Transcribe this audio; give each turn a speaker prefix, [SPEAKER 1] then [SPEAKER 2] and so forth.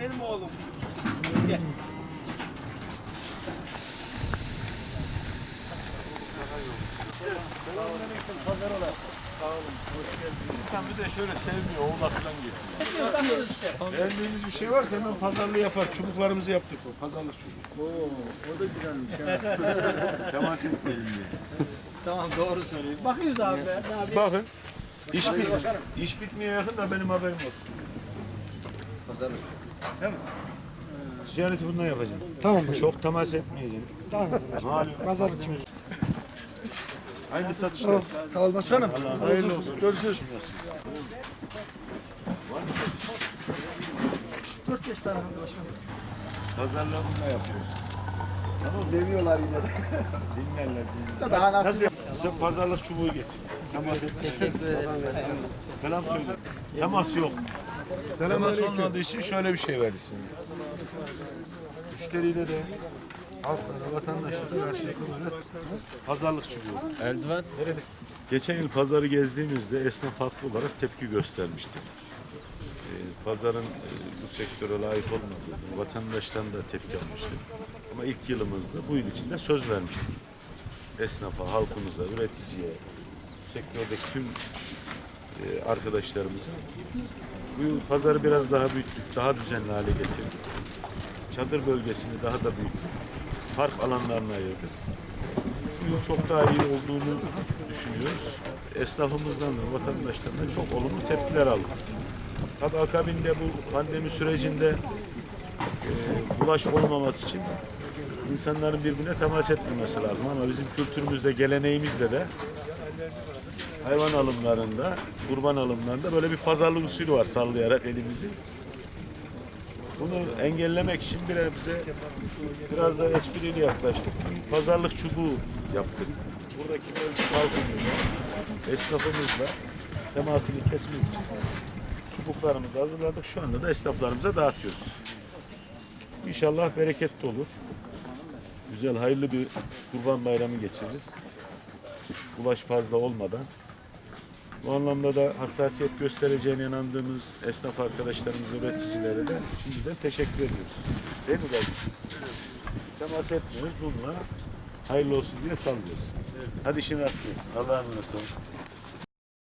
[SPEAKER 1] benim oğlum. Gel.
[SPEAKER 2] İnsan bir de şöyle sevmiyor, oğlaktan getiriyor. Beğendiğimiz bir şey varsa hemen pazarlığı yapar. Çubuklarımızı yaptık o, pazarlık çubuğu. Oo, o da güzelmiş ha. Temas etmeyelim diye.
[SPEAKER 1] Tamam doğru söylüyorsun. Bakıyoruz abi.
[SPEAKER 2] Bakın, iş, bit iş bitmeye yakın da benim haberim olsun.
[SPEAKER 3] Pazarlık.
[SPEAKER 2] Değil mi? Ticareti bundan yapacağım.
[SPEAKER 4] Tamam.
[SPEAKER 2] Çok temas etmeyeceğim.
[SPEAKER 4] Tamam.
[SPEAKER 2] Malum.
[SPEAKER 4] Pazarlık için.
[SPEAKER 2] Hayırlı satışlar.
[SPEAKER 4] Sağ ol başkanım.
[SPEAKER 2] Allah hayırlı olsun. Görüşürüz.
[SPEAKER 4] Dört beş tane başkanım.
[SPEAKER 2] Pazarlığı bundan yapıyoruz.
[SPEAKER 4] Tamam demiyorlar yine de.
[SPEAKER 2] Dinlerler, dinlerler.
[SPEAKER 4] Daha nasıl?
[SPEAKER 2] Nasıl? Sen pazarlık çubuğu getir. Temas et.
[SPEAKER 5] Teşekkür ederim.
[SPEAKER 2] Selam söyle. Temas yok. Temas olmadığı için şöyle bir şey verirsin. Müşteriyle de halklara, vatandaşlara karşılıklı böyle pazarlık çubuğu.
[SPEAKER 5] Eldiven.
[SPEAKER 2] Geçen yıl pazarı gezdiğimizde esnaf haklı olarak tepki göstermişti. Ee, Pazarın e, bu sektöre layık olmadığı, vatandaştan da tepki almıştı. Ama ilk yılımızda bu yıl içinde söz vermiştik. Esnafa, halkımıza, üreticiye, bu sektördeki tüm e, arkadaşlarımıza bu yıl pazarı biraz daha büyüttük, daha düzenli hale getirdik. Çadır bölgesini daha da büyüttük. Park alanlarına ayırdık bu yıl çok daha iyi olduğunu düşünüyoruz. Esnafımızdan da vatandaşlardan da çok olumlu tepkiler aldık. Tabii akabinde bu pandemi sürecinde e, bulaş olmaması için insanların birbirine temas etmemesi lazım ama bizim kültürümüzde, geleneğimizde de hayvan alımlarında, kurban alımlarında böyle bir pazarlık usulü var sallayarak elimizi. Bunu engellemek için birer bize biraz da esprili yaklaştık. Pazarlık çubuğu yaptık. Buradaki mevcut halkımızla, esnafımızla temasını kesmek için çubuklarımızı hazırladık. Şu anda da esnaflarımıza dağıtıyoruz. İnşallah bereketli olur. Güzel, hayırlı bir kurban bayramı geçiririz. Ulaş fazla olmadan. Bu anlamda da hassasiyet göstereceğine inandığımız esnaf arkadaşlarımız, üreticilere de şimdiden teşekkür ediyoruz. Değil mi kardeşim? Temas etmiyoruz. Bununla hayırlı olsun diye sallıyoruz. Hadi işin rast gelsin. Allah'a emanet olun.